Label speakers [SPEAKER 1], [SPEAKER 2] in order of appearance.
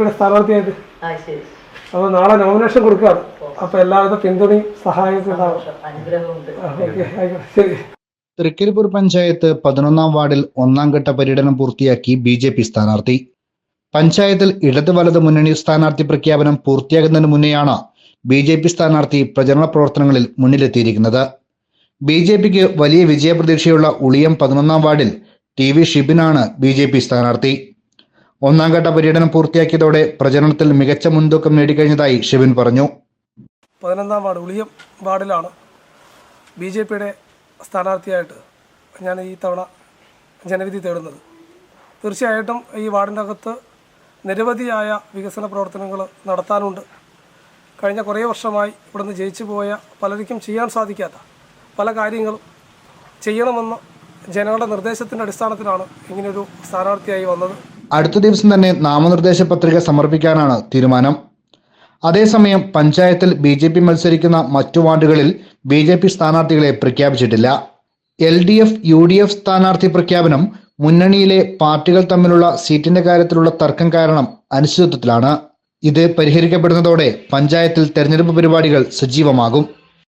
[SPEAKER 1] പിയുടെ സ്ഥാനാർത്ഥിയായിട്ട്
[SPEAKER 2] അപ്പൊ
[SPEAKER 1] അപ്പോൾ നാളെ നോമിനേഷൻ കൊടുക്കാം. അപ്പോൾ എല്ലാവിധ പിന്തുണയും ആയിക്കോട്ടെ ശരി.
[SPEAKER 3] തൃക്കരിപ്പൂർ പഞ്ചായത്ത് പതിനൊന്നാം വാർഡിൽ ഒന്നാം ഘട്ട പര്യടനം പൂർത്തിയാക്കി ബി ജെ പി സ്ഥാനാർത്ഥി. പഞ്ചായത്തിൽ ഇടത് വലത് മുന്നണി സ്ഥാനാർത്ഥി പ്രഖ്യാപനം പൂർത്തിയാകുന്നതിന് മുന്നെയാണ് ബി ജെ പി സ്ഥാനാർത്ഥി പ്രചരണ പ്രവർത്തനങ്ങളിൽ മുന്നിലെത്തിയിരിക്കുന്നത്. ബി ജെ പിക്ക് വലിയ വിജയപ്രതീക്ഷയുള്ള ഉളിയം പതിനൊന്നാം വാർഡിൽ ടി വി ഷിബിനാണ് ബി ജെ പി സ്ഥാനാർത്ഥി. ഒന്നാം ഘട്ട പര്യടനം പൂർത്തിയാക്കിയതോടെ പ്രചരണത്തിൽ മികച്ച മുൻതൂക്കം നേടിക്കഴിഞ്ഞതായി ഷിബിൻ പറഞ്ഞു.
[SPEAKER 1] പതിനൊന്നാം വാർഡ് ഉളിയം വാർഡിലാണ് ബി ജെ പിയുടെ സ്ഥാനാർത്ഥിയായിട്ട് ഞാൻ ഈ തവണ ജനവിധി തേടുന്നത്. തീർച്ചയായിട്ടും ഈ വാർഡിന്റെ അകത്ത് നിരവധിയായ വികസന പ്രവർത്തനങ്ങൾ നടത്താനുണ്ട്. കഴിഞ്ഞ കുറേ വർഷമായി ഇവിടുന്ന് ജയിച്ചു പോയ പലർക്കും ചെയ്യാൻ സാധിക്കാത്ത പല കാര്യങ്ങളും ചെയ്യണമെന്ന ജനങ്ങളുടെ നിർദ്ദേശത്തിന്റെ അടിസ്ഥാനത്തിലാണ് ഇങ്ങനെയൊരു സ്ഥാനാർത്ഥിയായി വന്നത്.
[SPEAKER 3] അടുത്ത ദിവസം തന്നെ നാമനിർദ്ദേശ പത്രിക സമർപ്പിക്കാനാണ് തീരുമാനം. അതേസമയം പഞ്ചായത്തിൽ ബി ജെ പി മത്സരിക്കുന്ന മറ്റു വാർഡുകളിൽ ബി ജെ പി സ്ഥാനാർത്ഥികളെ പ്രഖ്യാപിച്ചിട്ടില്ല. L D F U D F സ്ഥാനാർത്ഥി പ്രഖ്യാപനം മുന്നണിയിലെ പാർട്ടികൾ തമ്മിലുള്ള സീറ്റിന്റെ കാര്യത്തിലുള്ള തർക്കം കാരണം അനിശ്ചിതത്വത്തിലാണ്. ഇത് പരിഹരിക്കപ്പെടുന്നതോടെ പഞ്ചായത്തിൽ തെരഞ്ഞെടുപ്പ് പരിപാടികൾ സജീവമാകും.